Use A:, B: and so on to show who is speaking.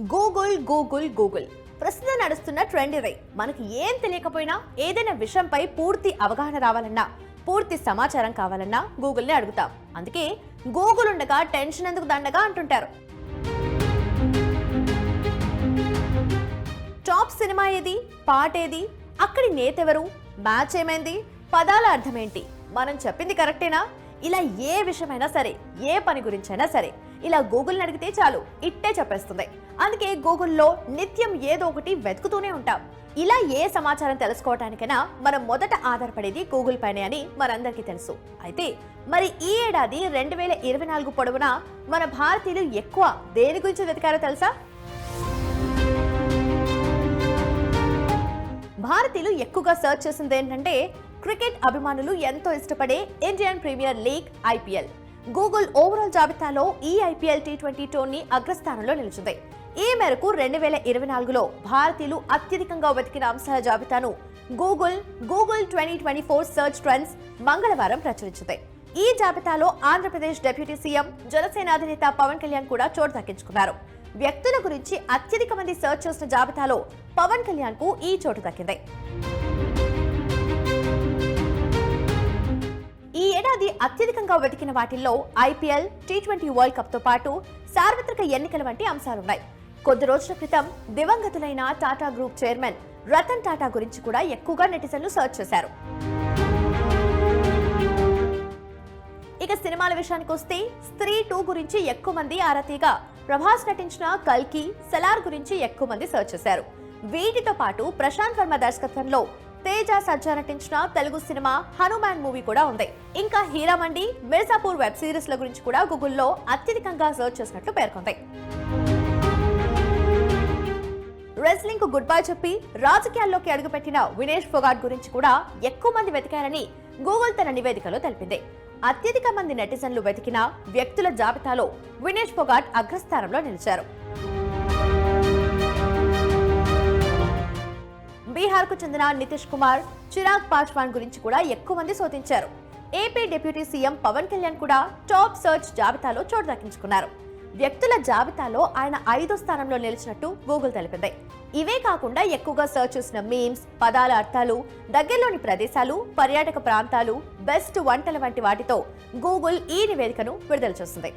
A: Google Google Google. ప్రస్తుతం నడుస్తున్న trend ఇదే మనకి ఏం తెలియకపోయినా ఏదైనా విషయంపై పూర్తి అవగాహన రావాలన్నా పూర్తి సమాచారం కావాలన్నా గూగుల్ని అడుగుతాం. అందుకే గూగుల్ ఉండగా టెన్షన్ ఎందుకు దండగా అంటుంటారు. టాప్ సినిమా ఏది? పాట ఏది? అక్కడి నేతెవరు? మ్యాచ్ ఏమైంది? పదాల అర్థమేంటి? మనం చెప్పింది కరెక్టేనా? ఇలా ఏ విషయమైనా సరే ఏ పని గురించైనా సరే ఇలా గూగుల్ని అడిగితే చాలు ఇట్టే చెప్పేస్తుంది. అందుకే గూగుల్లో నిత్యం ఏదో ఒకటి వెతుకుతూనే ఉంటాం. ఇలా ఏ సమాచారం తెలుసుకోవటానికైనా మనం మొదట ఆధారపడేది గూగుల్ పైనే అని మనందరికీ తెలుసు. అయితే మరి ఈ ఏడాది రెండు వేల ఇరవై నాలుగు పొడవునా మన భారతీయులు ఎక్కువ దేని గురించి వెతికారో తెలుసా? భారతీయులు ఎక్కువగా సెర్చ్ చేసింది ఏంటంటే క్రికెట్ అభిమానులు ఎంతో ఇష్టపడే Indian premier league IPL Google overall జాబితాలో ఈ ఐపీఎల్ టీ ట్వంటీ టోర్నీ అగ్రస్థానంలో నిలిచింది. ఈ మేరకు రెండు వేల ఇరవై నాలుగులో భారతీయులు అత్యధికంగా వెతికిన అంశాల జాబితాను Google Google twenty twenty four search trends మంగళవారం ప్రచురించింది. ఈ జాబితాలో ఆంధ్రప్రదేశ్ డిప్యూటీ సీఎం జనసేన అధినేత పవన్ కళ్యాణ్ కూడా చోటు దక్కించుకున్నారు. వ్యక్తుల గురించి అత్యధిక మంది సెర్చ్ చేసిన జాబితాలో పవన్ కళ్యాణ్కు ఈ చోటు దక్కింది. ఏడాది అత్యధికంగా వెతికిన వాటిల్లో ఐపీఎల్ టీ ట్వంటీ వరల్డ్ కప్తో పాటు సార్వత్రిక ఎన్నికల వంటి అంశాలున్నాయి. కొద్ది రోజుల క్రితం దివంగతులైన టాటా గ్రూప్ చైర్మన్ రతన్ టాటా గురించి కూడా ఎక్కువగా నెటిజన్లు సెర్చ్ చేశారు. ఇక సినిమాల విషయానికి వస్తే స్త్రీ టూ గురించి ఎక్కువ మంది ఆరతిగా ప్రభాస్ నటించిన కల్కి సెలార్ గురించి ఎక్కువ మంది సెర్చ్ చేశారు. వీటితో పాటు ప్రశాంత్ వర్మ దర్శకత్వంలో తేజ సజ్జా నటించిన తెలుగు సినిమా హనుమాన్ మూవీ కూడా ఉంది. ఇంకా హీరామండి మిర్జాపూర్ వెబ్ సిరీస్ల గురించి కూడా గూగుల్లో అత్యధికంగా సెర్చ్ చేసినట్లు పేర్కొంది. రెస్లింగ్కు గుడ్ బై చెప్పి రాజకీయాల్లోకి అడుగుపెట్టిన వినేష్ ఫొగాట్ గురించి కూడా ఎక్కువ మంది వెతికారని గూగుల్ తన నివేదికలో తెలిపింది. అత్యధిక మంది నెటిజన్లు వెతికిన వ్యక్తుల జాబితాలో వినేష్ ఫొగాట్ అగ్రస్థానంలో నిలిచారు. బీహార్కు చెందిన నితీష్ కుమార్ చిరాగ్ పాస్వాన్ గురించి కూడా ఎక్కువ మంది శోధించారు. AP deputy CM Pawan Kalyan కూడా టాప్ సర్చ్ జాబితాలో చోటు దక్కించుకున్నారు. వ్యక్తుల జాబితాలో ఆయన ఐదో స్థానంలో నిలిచినట్టు గూగుల్ తెలిపింది. ఇవే కాకుండా ఎక్కువగా సెర్చ్ చేసిన మీమ్స్ పదాల అర్థాలు దగ్గరలోని ప్రదేశాలు పర్యాటక ప్రాంతాలు బెస్ట్ వంటల వంటి వాటితో గూగుల్ ఈ నివేదికను విడుదల చేస్తుంది